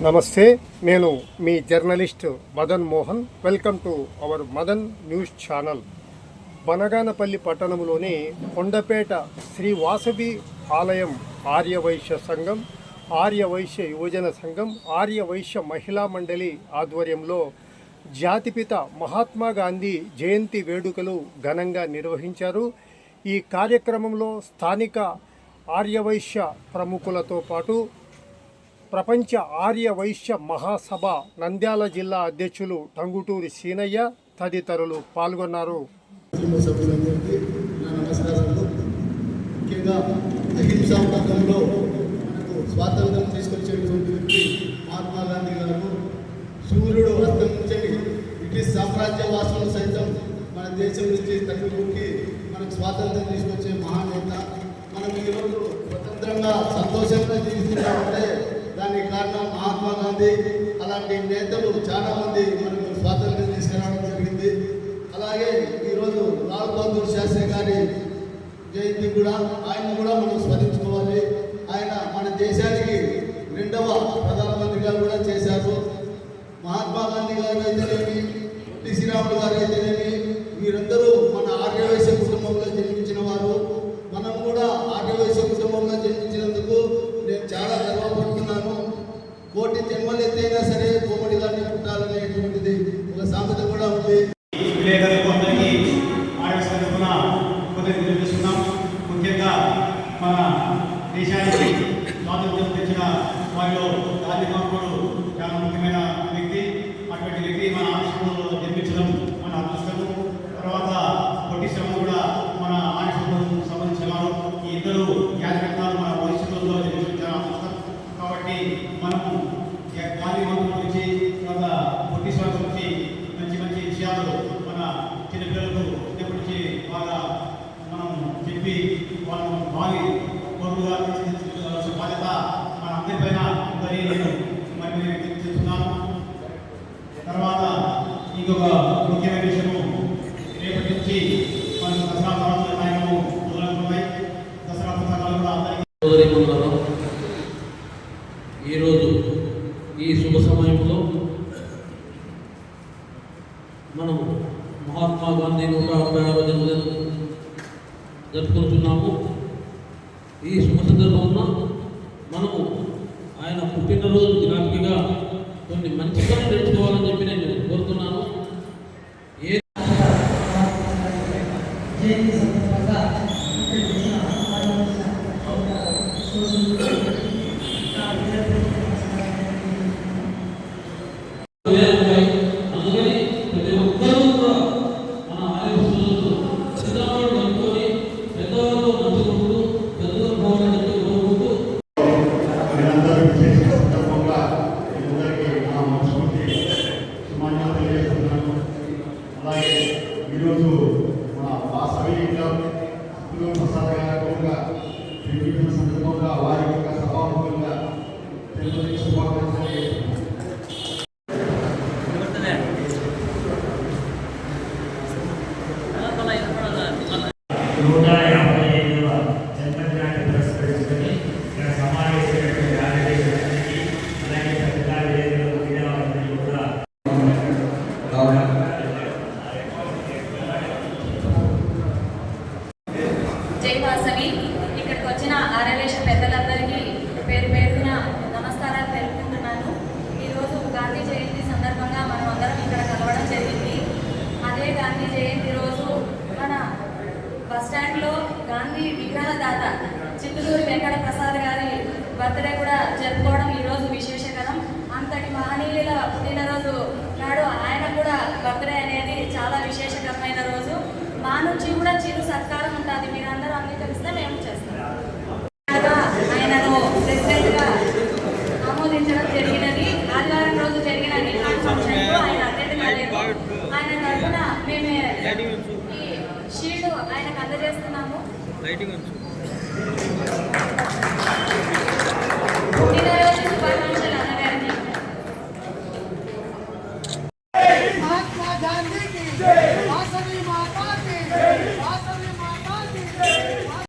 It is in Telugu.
నమస్తే నేను మీ journalist Madan Mohan. Welcome to our Madan news channel. Banaganapalli పట్టణంలోని కొండపేట శ్రీ వాసవి ఆలయం ఆర్యవైశ్య సంఘం ఆర్యవైశ్య యువజన సంఘం ఆర్యవైశ్య మహిళా మండలి ఆధ్వర్యంలో జాతిపిత మహాత్మా గాంధీ జయంతి వేడుకలు ఘనంగా నిర్వహించారు. ఈ కార్యక్రమంలో స్థానిక ఆర్యవైశ్య ప్రముఖులతో పాటు ప్రపంచ ఆర్య వైశ్య మహాసభ నంద్యాల జిల్లా అధ్యక్షులు టంగుటూరి సీనయ్య తదితరులు పాల్గొన్నారు. స్వాతంత్రం తీసుకొచ్చేటువంటి వ్యక్తి మహాత్మా గాంధీ గారు సూర్యుడు అస్తమించని బ్రిటిష్ సామ్రాజ్య వాసులు సైతం మన దేశం నుంచి తగ్గిపోకి మనకు స్వాతంత్రం తీసుకొచ్చే మహానేత. మనం ఈరోజు స్వతంత్రంగా సంతోషంగా మంది అలాంటి నేతలు చాలా మంది మనకు స్వాతంత్రం తీసుకురావడం జరిగింది. అలాగే ఈరోజు లాల్ బహదూర్ శాస్త్రి గారి జయంతి కూడా ఆయన కూడా మనం స్మరించుకోవాలి. ఆయన మన దేశానికి రెండవ ప్రధానమంత్రిగా కూడా చేశారు. మహాత్మా గాంధీ గారు అయితేనేమి పొట్టి శ్రీరాములు గారు అయితేనేమి వీరందరూ మన దేశానికి స్వాతంత్ర్యం తెచ్చిన వారిలో గాంధీ మహాత్ముడు చాలా ముఖ్యమైన వ్యక్తి. అటువంటి వ్యక్తి మన ఆంధ్రప్రదేశ్లో జన్మించడం మన అదృష్టము. తర్వాత పొట్టి శ్రమ కూడా మన ఆశ్రమం సంబంధించిన వారు ఈ ఇద్దరు యాజకత్వాలు మన భవిష్యత్తులో జన్మించిన చాలా అదృష్టం. కాబట్టి మనం గాంధీ మహాత్ముడు నుంచి తర్వాత పొట్టి శ్రమ గురించి మంచి మంచి విషయాలు మన చిన్నపిల్లలకు చిన్నప్పటి నుంచి బాగా మనం చెప్పి ఇంకొక ముఖ్యమైన విషయము. రేపటి నుంచి మన దసరా మొదలవుతున్నాయి. దసరా పుస్తకాలు కూడా అందరికీ ఈరోజు ఈ శుభ సమయంలో మనం మహాత్మా గాంధీ నూట అరవై ఆరో జన్మదినం జరుపుకుంటున్నాము. ఈ శుభ సందర్భంలో మనము ఆయన పుట్టినరోజు జ్ఞాపికగా కొన్ని మంచి జై వాసవి ఇక్కడికి వచ్చిన ఆరవేశ పెద్దలందరికీ పేరు పేరున నమస్కారాలు తెలుపుకుంటున్నాను. ఈరోజు గాంధీ జయంతి సందర్భంగా మనం అందరం ఇక్కడ కలవడం జరిగింది. అదే గాంధీ జయంతి రోజు మన బస్ స్టాండ్లో గాంధీ విగ్రహదాత చిత్తూరు వెంకట ప్రసాద్ గారి బర్త్డే కూడా జరుపుకోవడం ఈరోజు విశేషకరం. అంతటి మహనీయుల పుట్టినరోజు నుంచి కూడా చిరు సత్కారం ఉంటుంది. మీరందరూ తెలిస్తే మేము చేస్తాం. ఆయనను ప్రెసిడెంట్గా ఆమోదించడం జరిగినది. ఆదివారం రోజు జరిగిన ఆయన అటెండ్ కాలేదు ఆయన తరఫున మేము ఈ షీల్డ్ ఆయనకు అందజేస్తున్నాము. మహాత్మా గాంధీకి వాసవి మాత రాష్ట్రం